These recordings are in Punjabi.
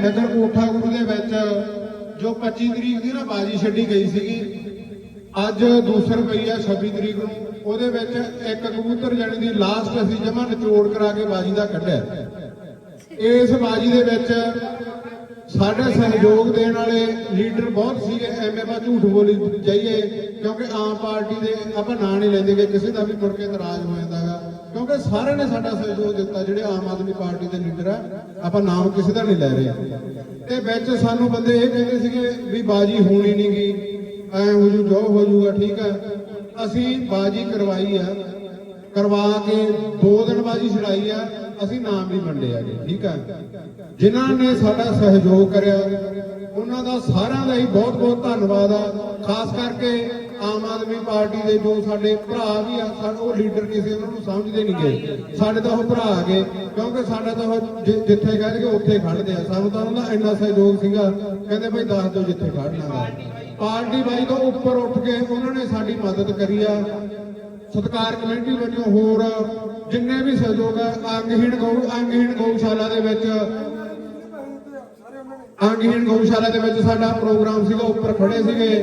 ਨਗਰ ਕੋਠਾ ਗੁਰੂ ਦੇ ਵਿੱਚ ਜੋ 25 ਤਰੀਕ ਦੀ ਨਾ ਬਾਜੀ ਛੱਡੀ ਗਈ ਸੀਗੀ, ਅੱਜ ਦੂਸਰ ਪਈ ਆ 26 ਤਰੀਕ ਨੂੰ। ਉਹਦੇ ਵਿੱਚ ਇੱਕ ਕਬੂਤਰ ਜਾਣੀ ਦੀ ਲਾਸਟ ਅਸੀਂ ਜਮਾ ਨਿਚੋੜ ਕਰਾ ਕੇ ਬਾਜੀ ਦਾ ਕੱਢਿਆ। ਇਸ ਬਾਜੀ ਦੇ ਵਿੱਚ ਸਾਡੇ ਸਹਿਯੋਗ ਦੇਣ ਵਾਲੇ ਲੀਡਰ ਬਹੁਤ ਸੀਗੇ ਐਵੇਂ ਬਾ ਝੂਠ ਬੋਲੀ ਜਾਈਏ, ਕਿਉਂਕਿ ਆਮ ਪਾਰਟੀ ਦੇ ਆਪਾਂ ਨਾਂ ਨਹੀਂ ਲੈਂਦੇਗੇ ਕਿਸੇ ਦਾ ਵੀ ਮੁੜ ਕੇ ਇਤਰਾਜ਼ ਹੋ ਜਾਂਦਾਗਾ ਕਿਉਂਕਿ ਸਾਰਿਆਂ ਨੇ ਸਾਡਾ ਸਹਿਯੋਗ ਦਿੱਤਾ, ਜਿਹੜੇ ਆਮ ਆਦਮੀ ਪਾਰਟੀ ਦੇ ਲੀਡਰ ਆ, ਆਪਾਂ ਨਾਮ ਕਿਸੇ ਦਾ ਨਹੀਂ ਲੈ ਰਹੇ। ਤੇ ਵਿੱਚ ਸਾਨੂੰ ਬੰਦੇ ਇਹ ਕਹਿੰਦੇ ਸੀਗੇ ਵੀ ਬਾਜੀ ਹੋਣੀ ਨਹੀਂ ਗਈ ਐ ਹੋ ਜੂ, ਜੋ ਹੋ ਜੂਗਾ, ਠੀਕ ਹੈ ਅਸੀਂ ਬਾਜੀ ਕਰਵਾਈ ਆ, ਕਰਵਾ ਕੇ ਦੋ ਦਿਨ ਬਾਜੀ ਛੜਾਈ ਆ, ਅਸੀਂ ਨਾਮ ਵੀ ਵੰਡੇ ਆਗੇ ਠੀਕ ਆ। ਜਿਨ੍ਹਾਂ ਨੇ ਸਾਡਾ ਸਹਿਯੋਗ ਕਰਿਆ ਉਹਨਾਂ ਦਾ ਸਾਰਿਆਂ ਦਾ ਹੀ ਬਹੁਤ ਬਹੁਤ ਧੰਨਵਾਦ ਆ। ਖਾਸ ਕਰਕੇ ਆਮ ਆਦਮੀ ਪਾਰਟੀ ਦੇ ਜੋ ਸਾਡੇ ਭਰਾ ਵੀ ਆ, ਸਾ- ਉਹ ਲੀਡਰ ਕਿਸੇ ਉਹਨਾਂ ਨੂੰ ਸਮਝਦੇ ਨਹੀਂ ਗਏ ਸਾਡੇ ਤਾਂ ਉਹ ਭਰਾ ਆ ਗਏ ਕਿਉਂਕਿ ਸਾਡਾ ਤਾਂ ਉਹ ਜਿੱਥੇ ਕਹਿੰਦੇ ਉੱਥੇ ਖੜਦੇ ਆ। ਸਾਨੂੰ ਤਾਂ ਉਹਨਾਂ ਦਾ ਇੰਨਾ ਸਹਿਯੋਗ ਸੀਗਾ, ਕਹਿੰਦੇ ਭਾਈ ਦੱਸ ਦਿਓ ਜਿੱਥੇ ਖੜਨਾ ਪਾਰਟੀ ਬਾਈ ਤੋਂ ਉੱਪਰ ਉੱਠ ਕੇ ਉਹਨਾਂ ਨੇ ਸਾਡੀ ਮਦਦ ਕਰੀ ਆ। ਸਤਕਾਰ ਕਮੇਟੀ ਵੱਲੋਂ ਹੋਰ ਜਿੰਨੇ ਵੀ ਸਹਿਯੋਗ ਆ, ਅੰਗਹੀਣ ਗਊ ਅੰਗਹੀਣ ਗਊਸ਼ਾਲਾ ਦੇ ਵਿੱਚ ਅੰਗਹੀਣ ਗਊਸ਼ਾਲਾ ਦੇ ਵਿੱਚ ਸਾਡਾ ਪ੍ਰੋਗਰਾਮ ਸੀਗਾ, ਉੱਪਰ ਖੜੇ ਸੀਗੇ।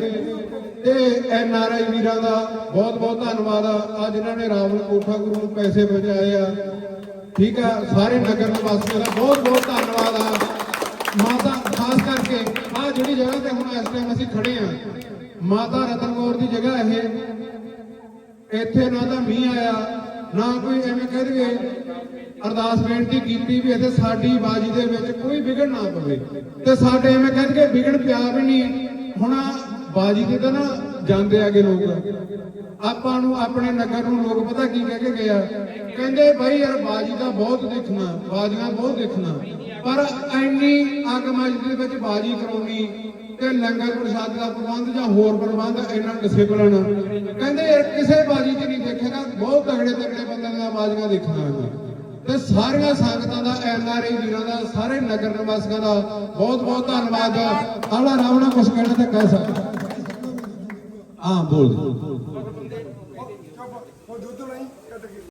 ਤੇ ਐਨ ਆਰ ਆਈ ਵੀਰਾਂ ਦਾ ਬਹੁਤ ਬਹੁਤ ਧੰਨਵਾਦ ਆ। ਅੱਜ ਇਹਨਾਂ ਨੇ ਰਾਵਣ ਕੋਠਾ ਗੁਰੂ ਨੂੰ ਪੈਸੇ ਪਹੁੰਚਾਏ ਆ। ਠੀਕ ਆ, ਸਾਰੇ ਨਗਰ ਨਿਵਾਸੀਆਂ ਦਾ ਬਹੁਤ ਬਹੁਤ ਧੰਨਵਾਦ ਆ। ਮਾਤਾ, ਖਾਸ ਕਰਕੇ ਆ ਜਿਹੜੀ ਜਗ੍ਹਾ ਤੇ ਹੁਣ ਇਸ ਟਾਈਮ ਅਸੀਂ ਖੜੇ ਆ, ਮਾਤਾ ਰਤਨ ਕੌਰ ਦੀ ਜਗ੍ਹਾ ਇਹ। ਇੱਥੇ ਨਾ ਤਾਂ ਮੀਂਹ ਆਇਆ, ਨਾ ਕੋਈ ਐਵੇਂ ਕਹਿ ਦਈਏ ਅਰਦਾਸ ਬੇਨਤੀ ਕੀਤੀ ਵੀ ਇੱਥੇ ਸਾਡੀ ਬਾਜੀ ਦੇ ਵਿੱਚ ਕੋਈ ਵਿਗੜ ਨਾ ਪਵੇ। ਤੇ ਸਾਡੇ ਐਵੇਂ ਕਹਿ ਵਿਗੜ ਪਿਆ ਵੀ ਨਹੀਂ। ਹੁਣ ਬਾਜੀ ਤੇ ਤਾਂ ਨਾ ਜਾਂਦੇ ਆਗੇ ਲੋਕ। ਆਪਾਂ ਨੂੰ ਆਪਣੇ ਨਗਰ ਨੂੰ ਲੋਕ ਪਤਾ ਕੀ ਕਹਿ ਕੇ ਗਿਆ ਕਹਿੰਦੇ ਭਾਈ ਯਾਰ ਬਾਜੀ ਦਾ ਬਹੁਤ ਦੇਖਣਾ, ਬਾਜੀਆਂ ਬਹੁਤ ਦੇਖਣਾ। ਪਰ ਐਨੀ ਅੱਗ ਮੱਚ ਦੇ ਵਿੱਚ ਬਾਜੀ ਕਰਾਉਣੀ ਤੇ ਲੰਗਰ ਪ੍ਰਸ਼ਾਦ ਦਾ ਪ੍ਰਬੰਧ ਜਾਂ ਹੋਰ ਪ੍ਰਬੰਧ ਇਹਨਾਂ ਡਿਸਪਲਨ ਕਹਿੰਦੇ ਯਾਰ ਕਿਸੇ ਬਾਜੀ 'ਚ ਨਹੀਂ ਦੇਖੇਗਾ, ਬਹੁਤ ਤਗੜੇ ਤਗੜੇ ਬੰਦਿਆਂ ਦੀਆਂ ਬਾਜੀਆਂ ਦੇਖਣਾ ਹੈ ਤੇ ਸਾਰੀਆਂ ਸੰਗਤਾਂ ਦਾ, ਐਨ ਆਰ ਆਈ ਵੀਰਾਂ ਦਾ, ਸਾਰੇ ਨਗਰ ਨਿਵਾਸੀਆਂ ਦਾ ਬਹੁਤ ਬਹੁਤ ਧੰਨਵਾਦ। ਆਲਾ ਰਾਵਣਾ ਕੁਛ ਕਹਿਣ ਤੇ ਕਹਿ ਸਕਦਾ ਹਾਂ, ਬੋਲ।